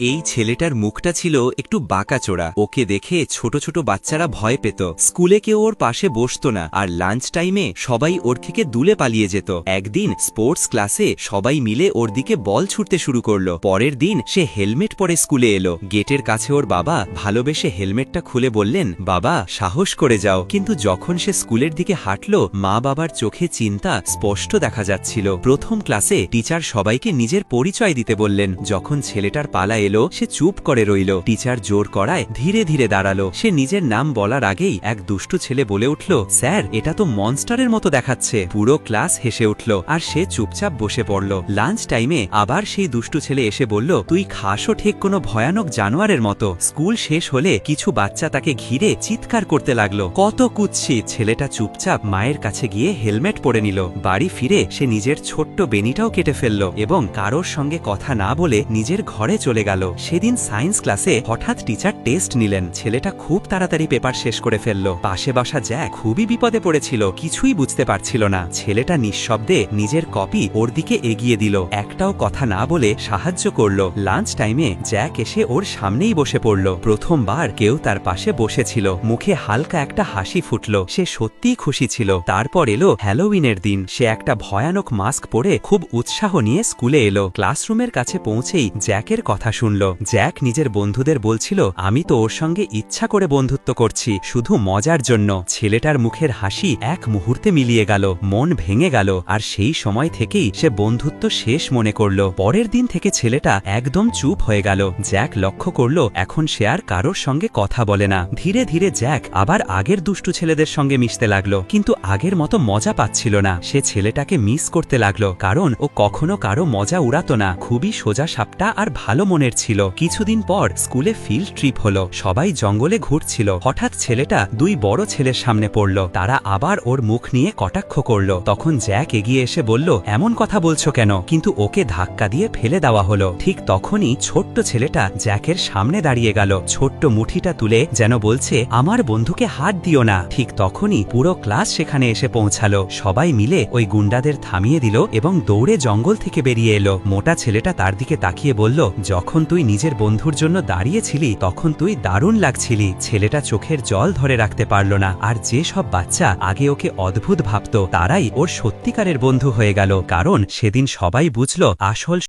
এই ছেলেটার মুখটা ছিল একটু বাঁকাচোড়া ওকে দেখে ছোট ছোট বাচ্চারা ভয় পেত। স্কুলে কেউ ওর পাশে বসতো না আর লাঞ্চ টাইমে সবাই ওর থেকে দূলে পালিয়ে যেত। একদিন স্পোর্টস ক্লাসে সবাই মিলে ওর দিকে বল ছুটতে শুরু করল। পরের দিন সে হেলমেট পরে স্কুলে এলো। গেটের কাছে ওর বাবা ভালোবেসে হেলমেটটা খুলে বললেন, বাবা, সাহস করে যাও। কিন্তু যখন সে স্কুলের দিকে হাঁটলো, মা বাবার চোখে চিন্তা স্পষ্ট দেখা যাচ্ছিল। প্রথম ক্লাসে টিচার সবাইকে নিজের পরিচয় দিতে বললেন। যখন ছেলেটার পালা এলো, সে চুপ করে রইল। টিচার জোর করায় ধীরে ধীরে দাঁড়াল। সে নিজের নাম বলার আগেই এক দুষ্টু ছেলে বলে উঠল, স্যার, এটা তো মনস্টারের মতো দেখাচ্ছে। পুরো ক্লাস হেসে উঠল আর সে চুপচাপ বসে পড়ল। লাঞ্চ টাইমে আবার সেই দুষ্টু ছেলে এসে বলল, তুই খাসও ঠিক কোনো ভয়ানক জানোয়ারের মতো। স্কুল শেষ হলে কিছু বাচ্চা তাকে ঘিরে চিৎকার করতে লাগল। কত কুৎসিত ছেলেটা চুপচাপ মায়ের কাছে গিয়ে হেলমেট পরে নিল। বাড়ি ফিরে সে নিজের ছোট্ট বেনিটাও কেটে ফেলল এবং কারোর সঙ্গে কথা না বলে নিজের ঘরে চলে গেল। সেদিন সায়েন্স ক্লাসে হঠাৎ টিচার টেস্ট নিলেন। ছেলেটা খুব তাড়াতাড়ি পেপার শেষ করে ফেলল। পাশে বসা জ্যাক খুবই বিপদে পড়েছিল, কিছুই বুঝতে পারছিল না। ছেলেটা নিঃশব্দে নিজের কপি ওর দিকে এগিয়ে দিল। একটাও কথা না বলে সাহায্য করল। লাঞ্চ টাইমে জ্যাক এসে ওর সামনেই বসে পড়ল। প্রথমবার কেউ তার পাশে বসেছিল। মুখে হালকা একটা হাসি ফুটল। সে সত্যিই খুশি ছিল। তারপর এলো হ্যালোউইনের দিন। সে একটা ভয়ানক মাস্ক পরে খুব উৎসাহ নিয়ে স্কুলে এলো। ক্লাসরুমের কাছে পৌঁছেই জ্যাকের কথা শুনল, জ্যাক নিজের বন্ধুদের বলছিল, আমি তো ওর সঙ্গে ইচ্ছা করে বন্ধুত্ব করছি, শুধু মজার জন্য। ছেলেটার মুখের হাসি এক মুহূর্তে মিলিয়ে গেল, মন ভেঙে গেল, আর সেই সময় থেকেই সে বন্ধুত্ব শেষ মনে করল। পরের দিন থেকে ছেলেটা একদম চুপ হয়ে গেল। জ্যাক লক্ষ্য করল, এখন সে আর কারোর সঙ্গে কথা বলে না। ধীরে ধীরে জ্যাক আবার আগের দুষ্টু ছেলেদের সঙ্গে মিশতে লাগল। কিন্তু আগের মতো মজা পাচ্ছিল না। সে ছেলেটাকে মিস করতে লাগল, কারণ ও কখনো কারও মজা উড়াতো না। খুবই সোজা সাপটা আর ভালো মনের ছিল। কিছুদিন পর স্কুলে ফিল্ড ট্রিপ হলো। সবাই জঙ্গলে ঘুরছিল। হঠাৎ ছেলেটা দুই বড় ছেলের সামনে পড়ল। তারা আবার ওর মুখ নিয়ে কটাক্ষ করল। তখন জ্যাক এগিয়ে এসে বলল, এমন কথা বলছো কেন? কিন্তু ওকে ধাক্কা দিয়ে ফেলে দেওয়া হলো। ঠিক তখনই ছোট্ট ছেলেটা জ্যাকের সামনে দাঁড়িয়ে গেল। ছোট্ট মুঠিটা তুলে যেন বলছে, আমার বন্ধুকে হাত দিও না। ঠিক তখনই পুরো ক্লাস সেখানে এসে পৌঁছালো। সবাই মিলে ওই গুন্ডাদের থামিয়ে দিল এবং দৌড়ে জঙ্গল থেকে বেরিয়ে এলো। মোটা ছেলেটা তার দিকে তাকিয়ে বলল, যখন তুই নিজের বন্ধুর জন্য দাঁড়িয়েছিলি, তখন তুই দারুণ লাগছিলি। ছেলেটা চোখের জল ধরে রাখতে পারল না। আর যে সব বাচ্চা আগে ওকে অদ্ভুত ভাবত, তারাই ওর সত্যিকারের বন্ধু হয়ে গেল। কারণ সেদিন সবাই বুঝল, আসল